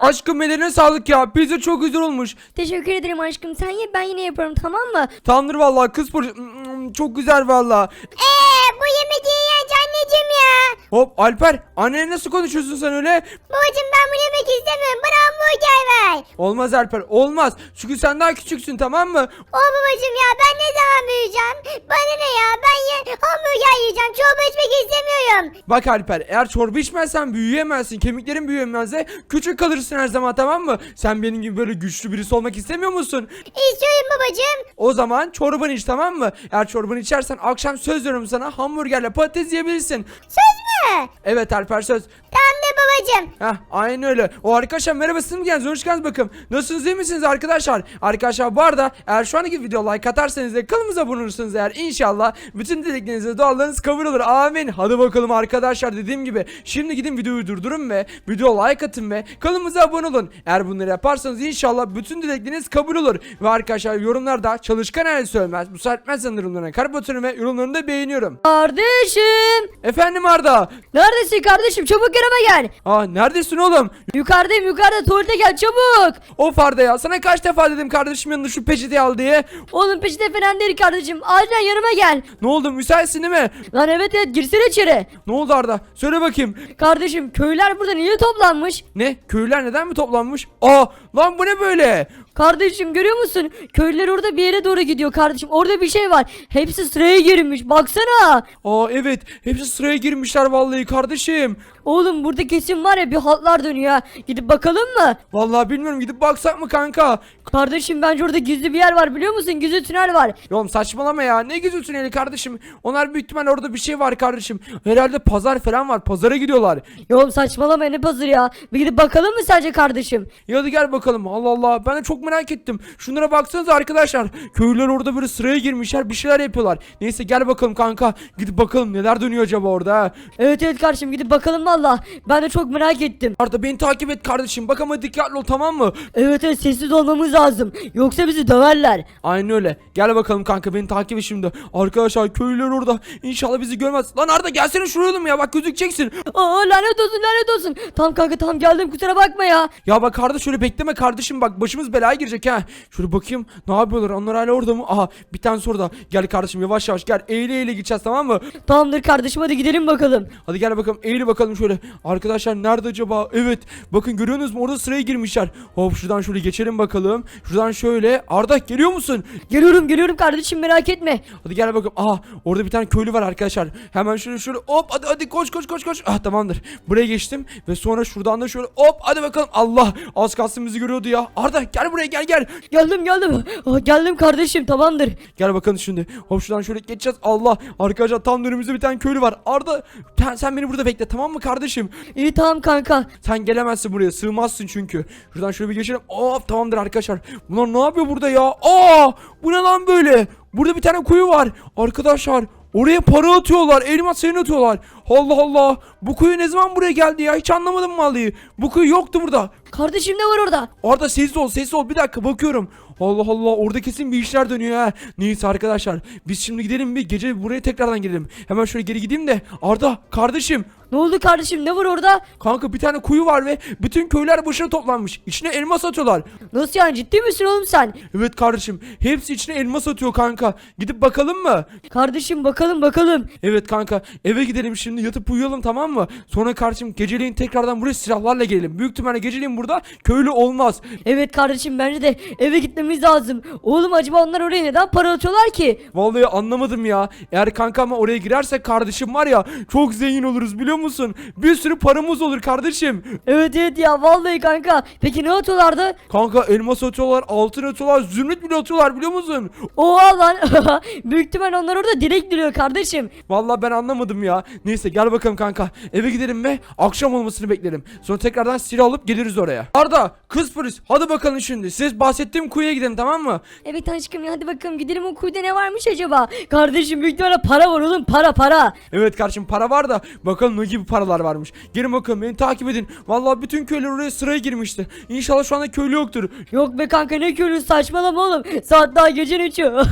Aşkım ellerine sağlık ya. Pizza çok güzel olmuş. Teşekkür ederim aşkım. Sen ye ben yine yaparım tamam mı? Tamamdır vallahi kız polis. Mm, Çok güzel vallahi. Eee bu yemek yiyince anneciğim ya. Hop Alper annene nasıl konuşuyorsun sen öyle? Babacım ben bunu yemek istemiyorum. Bana hamburger ver. Olmaz Alper olmaz. Çünkü sen daha küçüksün tamam mı? O babacım ya ben ne zaman büyüyeceğim? Bana ne ya ben ye hamburger yiyeceğim. Çorba içmek istemiyorum. Bak Alper eğer çorba içmezsen büyüyemezsin. Kemiklerin büyüyemezse küçük kalırsın her zaman tamam mı? Sen benim gibi böyle güçlü birisi olmak istemiyor musun? İstiyorum babacım. O zaman çorbanı iç tamam mı? Eğer çorbanı içersen akşam söz veriyorum sana hamburgerle patates yiyebilirsin. Söz mü? Evet Alper söz. Tamamdır babacım. Heh aynen öyle. O arkadaşlar merhaba siz mi geldiniz? Hoş geldiniz bakın. Nasılsınız iyi misiniz arkadaşlar? Arkadaşlar bu arada eğer şu andaki video like atarsanız ve kanalımıza abone olursanız eğer inşallah bütün dilekleriniz ve dualarınız kabul olur. Amin. Hadi bakalım arkadaşlar dediğim gibi. Şimdi gidin videoyu durdurun ve video like atın ve kanalımıza abone olun. Eğer bunları yaparsanız inşallah bütün dilekleriniz kabul olur. Ve arkadaşlar yorumlarda çalışkan aile söylemez. Bu saatmezsen yorumlarına kalp atıyorum ve yorumlarını da beğeniyorum. Kardeşim. Efendim Arda. Neredesin kardeşim? Çabuk yanıma gel. Aa neredesin oğlum? Yukarıdayım yukarıda tuvalete gel çabuk. Of Arda ya sana kaç defa dedim kardeşim yanında şu peçeteyi al diye. Oğlum peşinde falan değil kardeşim. Acilen yanıma gel. Ne oldu müsaitsin değil mi? Lan evet evet girsene içeri. Ne oldu Arda? Söyle bakayım. Kardeşim köyler burada niye toplanmış? Ne? Köylüler neden mi toplanmış? Aa lan bu ne böyle? Kardeşim görüyor musun? Köylüler orada bir yere doğru gidiyor kardeşim. Orada bir şey var. Hepsi sıraya girmiş. Baksana. Aa evet hepsi sıraya girmişler vallahi kardeşim. Oğlum burada kesin var ya bir haltlar dönüyor ha. Gidip bakalım mı? Vallahi bilmiyorum gidip baksak mı kanka? Kardeşim bence orada gizli bir yer var biliyor musun? Gizli tünel var. Ya Oğlum saçmalama ya ne güzel tüneli kardeşim. Onlar büyük ihtimal orada bir şey var kardeşim. Herhalde pazar falan var pazara gidiyorlar. Ya oğlum saçmalama ne pazarı ya. Bir gidip bakalım mı sence kardeşim? Ya hadi gel bakalım Allah Allah ben de çok merak ettim. Şunlara baksanıza arkadaşlar. Köylüler orada böyle sıraya girmişler bir şeyler yapıyorlar. Neyse gel bakalım kanka gidip bakalım neler dönüyor acaba orada ha. Evet evet kardeşim gidip bakalım valla. Ben de çok merak ettim. Arda beni takip et kardeşim bak ama dikkatli ol tamam mı? Evet evet sessiz olmamız lazım. Yoksa bizi döverler. Aynen öyle. Gel bakalım kanka beni takip et şimdi. Arkadaşlar köylüler orada. İnşallah bizi görmez. Lan Arda gelsene şuraya oğlum ya bak gözükeceksin. Aa lanet olsun lanet olsun. Tamam kanka tamam geldim kusura bakma ya. Ya bak Arda şöyle bekleme kardeşim bak başımız belaya girecek ha. Şöyle bakayım ne yapıyorlar onlar hala orada mı? Aha bir tane soru da. Gel kardeşim yavaş yavaş gel eğile eğile gideceğiz tamam mı? Tamamdır kardeşim hadi gidelim bakalım. Hadi gel bakalım eğil bakalım şöyle. Arkadaşlar nerede acaba? Evet bakın görüyorsunuz mu orada sıraya girmişler. Hop şuradan şöyle geçelim bakalım. Şuradan şöyle. Arda geliyor musun? Geliyorum geliyorum kardeşim merak etme. Hadi gel bakalım. Aha orada bir tane köylü var arkadaşlar. Hemen şöyle şöyle hop hadi hadi koş koş koş koş. Ah tamamdır. Buraya geçtim ve sonra şuradan da şöyle hop hadi bakalım. Allah az kalsın bizi görüyordu ya. Arda gel buraya gel gel. Geldim geldim. Aa, geldim kardeşim tamamdır. Gel bakalım şimdi. Hop şuradan şöyle geçeceğiz. Allah arkadaşlar tam önümüzde bir tane köylü var. Arda sen, sen beni burada bekle tamam mı kardeşim? İyi tamam kanka. Sen gelemezsin buraya sığmazsın çünkü. Şuradan şöyle bir geçelim. Hop tamamdır arkadaşlar. Bunlar ne yapıyor burada ya? Aa bu ne lan böyle? Burada bir tane kuyu var. Arkadaşlar oraya para atıyorlar. Elmas sayını atıyorlar. Allah Allah. Bu kuyu ne zaman buraya geldi ya? Hiç anlamadım vallahi. Bu kuyu yoktu burada. Kardeşim ne var orada? Orada sessiz ol sessiz ol bir dakika bakıyorum. Allah Allah orada kesin bir işler dönüyor ha. Neyse arkadaşlar biz şimdi gidelim bir gece buraya tekrardan gidelim. Hemen şöyle geri gideyim de Arda kardeşim Ne oldu kardeşim ne var orada? Kanka bir tane kuyu var ve bütün köyler başına toplanmış. İçine elmas atıyorlar. Nasıl yani ciddi misin oğlum sen? Evet kardeşim. Hepsi içine elmas atıyor kanka. Gidip bakalım mı? Kardeşim bakalım bakalım. Evet kanka. Eve gidelim şimdi yatıp uyuyalım tamam mı? Sonra kardeşim geceleyin tekrardan buraya silahlarla gelelim. Büyük ihtimalle geceleyin burada köylü olmaz. Evet kardeşim bence de eve gitmemiz lazım. Oğlum acaba onlar oraya neden para atıyorlar ki? Vallahi anlamadım ya. Eğer kanka ama oraya girersek kardeşim var ya çok zengin oluruz biliyor musun? Bir sürü paramız olur kardeşim. Evet evet ya vallahi kanka. Peki ne atıyorlardı? Kanka elmas atıyorlar, altın atıyorlar, zümrüt bile atıyorlar biliyor musun? Oha lan. Büyük ihtimal onlar orada dilek diliyor kardeşim. Vallahi ben anlamadım ya. Neyse gel bakalım kanka. Eve gidelim ve akşam olmasını beklerim. Sonra tekrardan silah alıp geliriz oraya. Arda, kız polis hadi bakalım şimdi. Siz bahsettiğim kuyuya gidelim tamam mı? Evet aşkım ya hadi bakalım gidelim o kuyuda ne varmış acaba? Kardeşim büyük ihtimalle para var oğlum para para. Evet kardeşim para var da bakalım ne gibi paralar varmış. Gelin bakalım beni takip edin. Vallahi bütün köyler oraya sıraya girmişti. İnşallah şu anda köylü yoktur. Yok be kanka ne köylü saçmalama oğlum. Saat daha gecenin üçü.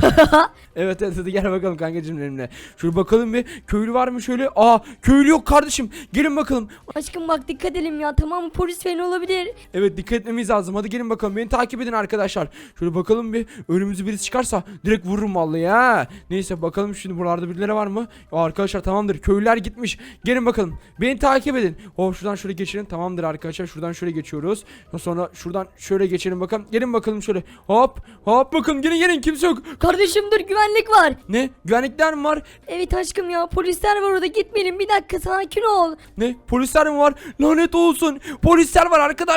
Evet evet hadi gel bakalım kankacığım benimle. Şöyle bakalım bir köylü var mı şöyle. Aa köylü yok kardeşim. Gelin bakalım. Aşkım bak dikkat edelim ya tamam mı polis falan olabilir. Evet dikkat etmemiz lazım. Hadi gelin bakalım. Beni takip edin arkadaşlar. Şöyle bakalım bir. Önümüzü birisi çıkarsa direkt vururum vallahi ya. Neyse bakalım şimdi buralarda birileri var mı? Ya arkadaşlar tamamdır. Köylüler gitmiş. Gelin bakalım. Beni takip edin. Hop şuradan şöyle geçelim. Tamamdır arkadaşlar. Şuradan şöyle geçiyoruz. Sonra şuradan şöyle geçelim bakalım. Gelin bakalım şöyle. Hop hop bakın gelin gelin kimse yok. Kardeşim dur güvenlik var. Ne? Güvenlikler mi var? Evet aşkım ya polisler var orada gitmeyelim bir dakika sakin ol. Ne? Polisler mi var? Lanet olsun. Polisler var arkadaşlar.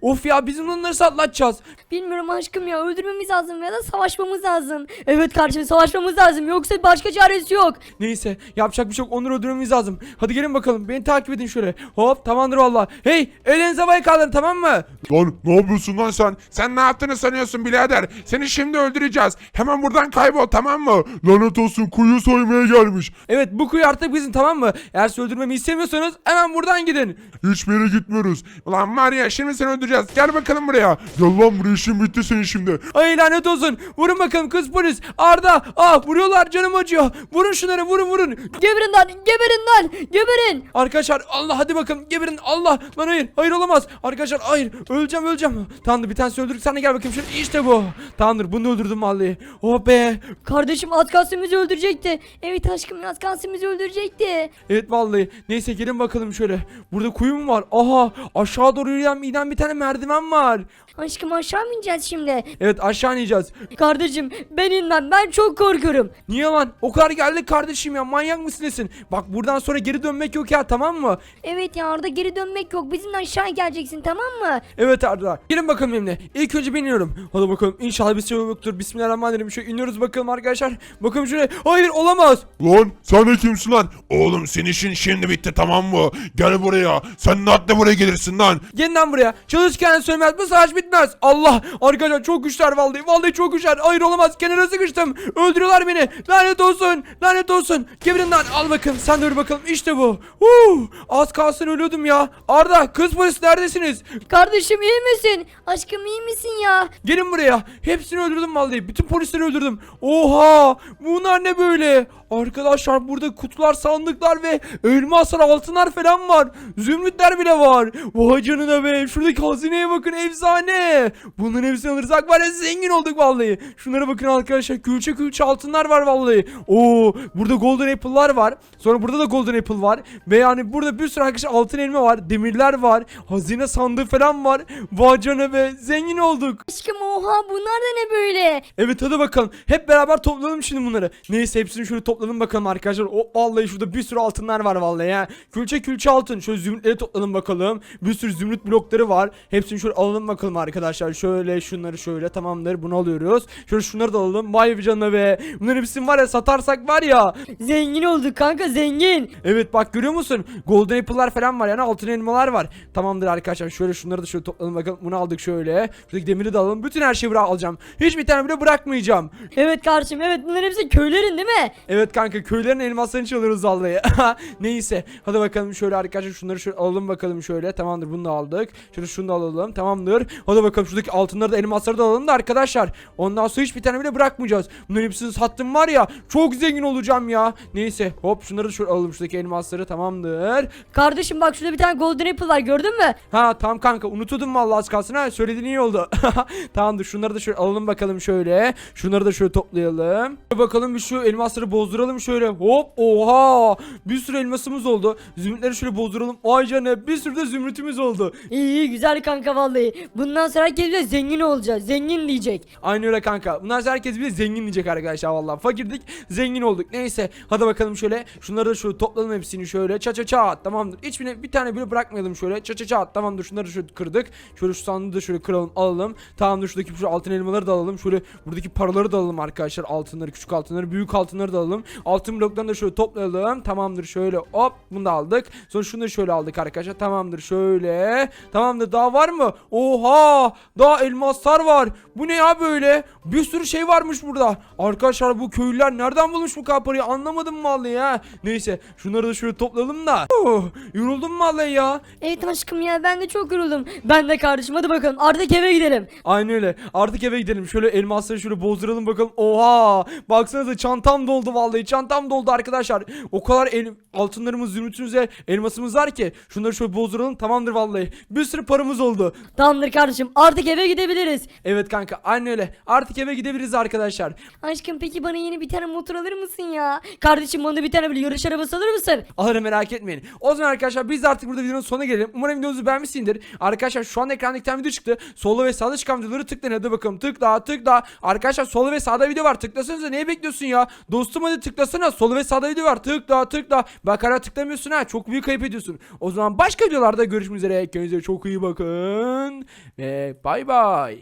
Of ya bizim onları satlatacağız. Bilmiyorum aşkım ya öldürmemiz lazım ya da savaşmamız lazım. Evet kardeşim savaşmamız lazım yoksa başka çaresi yok. Neyse yapacak bir şey yok onları öldürmemiz lazım. Hadi gelin bakalım beni takip edin şöyle. Hop tamamdır valla. Hey elinize havaya kaldırın tamam mı? Lan ne yapıyorsun lan sen? Sen ne yaptığını sanıyorsun birader? Seni şimdi öldüreceğiz. Hemen buradan kaybol tamam mı? Lanet olsun kuyu soymaya gelmiş. Evet bu kuyu artık bizim tamam mı? Eğer sizi öldürmemi istemiyorsanız hemen buradan gidin. Hiçbir yere gitmiyoruz. Ulan var ya şimdi seni öldüreceğiz. Gel bakalım buraya. Gel lan buraya işin bitti senin şimdi. Ay lanet olsun. Vurun bakalım kız polis. Arda. Ah vuruyorlar canım acıyor. Vurun şunları vurun vurun. Geberin lan geberin lan geberin. Arkadaşlar Allah hadi bakalım geberin Allah. Lan hayır hayır olamaz. Arkadaşlar hayır öleceğim öleceğim. Tamamdır bir tanesi öldürdük sen de gel bakayım şöyle işte bu. Tamamdır bunu da öldürdüm vallahi. Oh be. Kardeşim az kalsın bizi öldürecekti. Evet aşkım az kalsın bizi öldürecekti. Evet vallahi. Neyse gelin bakalım şöyle. Burada kuyu mu var? Aha aşağı doğru yürüyen inen bir tane merdiven var. Aşkım aşağı mı ineceğiz şimdi? Evet aşağı ineceğiz. Kardeşim ben inmem ben çok korkuyorum. Niye lan? O kadar geldik kardeşim ya manyak mısın nesin? Bak buradan sonra geri dönmek yok ya tamam mı? Evet ya orada geri dönmek yok bizimle aşağı geleceksin tamam mı? Evet Arda. Gelin bakalım benimle. İlk önce ben iniyorum. Hadi bakalım. İnşallah bir şey yoktur. Bismillahirrahmanirrahim. Şöyle iniyoruz bakalım arkadaşlar. Bakalım şuraya. Hayır olamaz. Lan sen de kimsin lan? Oğlum senin işin şimdi bitti tamam mı? Gel buraya. Sen ne yaptın buraya gelirsin lan? Lan buraya. Çalışırken sönmez. Bu savaş bitmez. Allah. Arkadaşlar çok güçler vallahi. Vallahi çok güçler. Hayır olamaz. Kenara sıkıştım. Öldürüyorlar beni. Lanet olsun. Lanet olsun. Geberin lan. Al bakalım. Sen öl bakalım. İşte bu. Huu. Az kalsın ölüyordum ya. Arda kız polis neredesiniz? Kardeşim iyi misin? Aşkım iyi misin ya? Gelin buraya. Hepsini öldürdüm vallahi. Bütün polisleri öldürdüm. Oha! Bunlar ne böyle? Arkadaşlar burada kutular, sandıklar ve elmaslar, altınlar falan var. Zümrütler bile var. Vay canına be. Şuradaki hazineye bakın efsane. Bunların hepsini alırsak var ya zengin olduk vallahi. Şunlara bakın arkadaşlar. Külçe külçe altınlar var vallahi. Oo, burada golden apple'lar var. Sonra burada da golden apple var. Ve yani burada bir sürü arkadaşlar altın elma var. Demirler var. Hazine sandığı falan var. Vay canına be. Zengin olduk. Aşkım oha bunlar da ne böyle? Evet hadi bakalım. Hep beraber toplayalım şimdi bunları. Neyse hepsini şöyle toplayalım bakalım arkadaşlar. O vallahi şurada bir sürü altınlar var vallahi ya. Külçe külçe altın. Şöyle zümrütleri toplayalım bakalım. Bir sürü zümrüt blokları var. Hepsini şöyle alalım bakalım arkadaşlar. Şöyle şunları şöyle tamamdır. Bunu alıyoruz. Şöyle şunları da alalım. Vay canına be. Bunların hepsini var ya satarsak var ya. Zengin olduk kanka zengin. Evet bak görüyor musun? Golden apple'lar falan var yani altın elmalar var. Tamamdır arkadaşlar şöyle şunları da şöyle toplayalım bakalım. Bunu aldık şöyle. Şuradaki demiri de alalım. Bütün her şeyi bırak alacağım. Hiçbir tane bile bırakmayacağım. Evet kardeşim evet bunların hepsi köylerin değil mi? Evet kanka köylerin elmaslarını çalıyoruz vallahi. Neyse. Hadi bakalım şöyle arkadaşlar şunları şöyle alalım bakalım şöyle. Tamamdır bunu da aldık. Şöyle şunu da alalım. Tamamdır. Hadi bakalım şuradaki altınları da elmasları da alalım da arkadaşlar. Ondan sonra hiçbir tane bile bırakmayacağız. Bunların hepsini sattım var ya. Çok zengin olacağım ya. Neyse. Hop şunları da şöyle alalım şuradaki elmasları. Tamamdır. Kardeşim bak şurada bir tane golden apple var gördün mü? Ha tamam kanka unutuyordum vallahi az kalsın ha söylediğin iyi oldu. Tamamdır şunları da şöyle alalım bakalım şöyle. Şunları da şöyle toplayalım. Bakalım bir şu elmasları bozduralım şöyle. Hop oha bir sürü elmasımız oldu. Zümrütleri şöyle bozduralım. Ay canına bir sürü de zümrütümüz oldu. İyi iyi güzel kanka vallahi. Bundan sonra herkes bize zengin olacağız. Zengin diyecek. Aynı öyle kanka. Bundan sonra herkes bize zengin diyecek arkadaşlar vallahi. Fakirdik zengin olduk. Neyse hadi bakalım şöyle. Şunları da şöyle toplayalım hepsini şöyle. Ça ça ça tamamdır. Hiçbirine bir tane bile bırakmayalım şöyle. Ça ça ça tamamdır. Şunları şöyle kırdık. Şöyle şu sandığı da şöyle kıralım alalım. Tamamdır şuradaki şu altın elmaları da alalım. Şöyle buradaki paraları da alalım arkadaşlar. Altınları küçük altınları büyük altınları da alalım. Altın bloklarını da şöyle toplayalım. Tamamdır şöyle hop bunu da aldık. Sonra şunu da şöyle aldık arkadaşlar. Tamamdır şöyle. Tamamdır daha var mı? Oha daha elmaslar var. Bu ne ya böyle? Bir sürü şey varmış burada. Arkadaşlar bu köylüler nereden bulmuş bu kadar parayı anlamadım vallahi ya. Neyse şunları da şöyle toplayalım da. Oh, yoruldum vallahi ya. Evet aşkım ya ben de çok yoruldum. Ben de kardeşim hadi bakalım artık eve gidelim. Aynı öyle. Artık eve gidelim. Şöyle elmasları şöyle bozduralım bakalım. Oha! Baksanıza çantam doldu vallahi. Vallahi çantam doldu arkadaşlar. O kadar el, altınlarımız, zümrütümüz ve elmasımız var ki. Şunları şöyle bozduralım tamamdır vallahi. Bir sürü paramız oldu. Tamamdır kardeşim artık eve gidebiliriz. Evet kanka aynen öyle. Artık eve gidebiliriz arkadaşlar. Aşkım peki bana yeni bir tane motor alır mısın ya? Kardeşim bana bir tane bir yarış arabası alır mısın? Alırım merak etmeyin. O zaman arkadaşlar biz de artık burada videonun sonuna gelelim. Umarım videonuzu beğenmişsindir. Arkadaşlar şu an ekranda iki tane video çıktı. Solda ve sağda çıkan videoları tıklayın hadi bakalım. Tıkla tıkla. Arkadaşlar solda ve sağda video var. Tıklasanıza neye bekliyorsun ya? Dostum hadi tıklasana. Solda ve sağda video var. Tıkla tıkla. Bak tıklamıyorsun ha. Çok büyük kayıp ediyorsun. O zaman başka videolarda görüşmek üzere. Kendinize çok iyi bakın. Ve bay bay.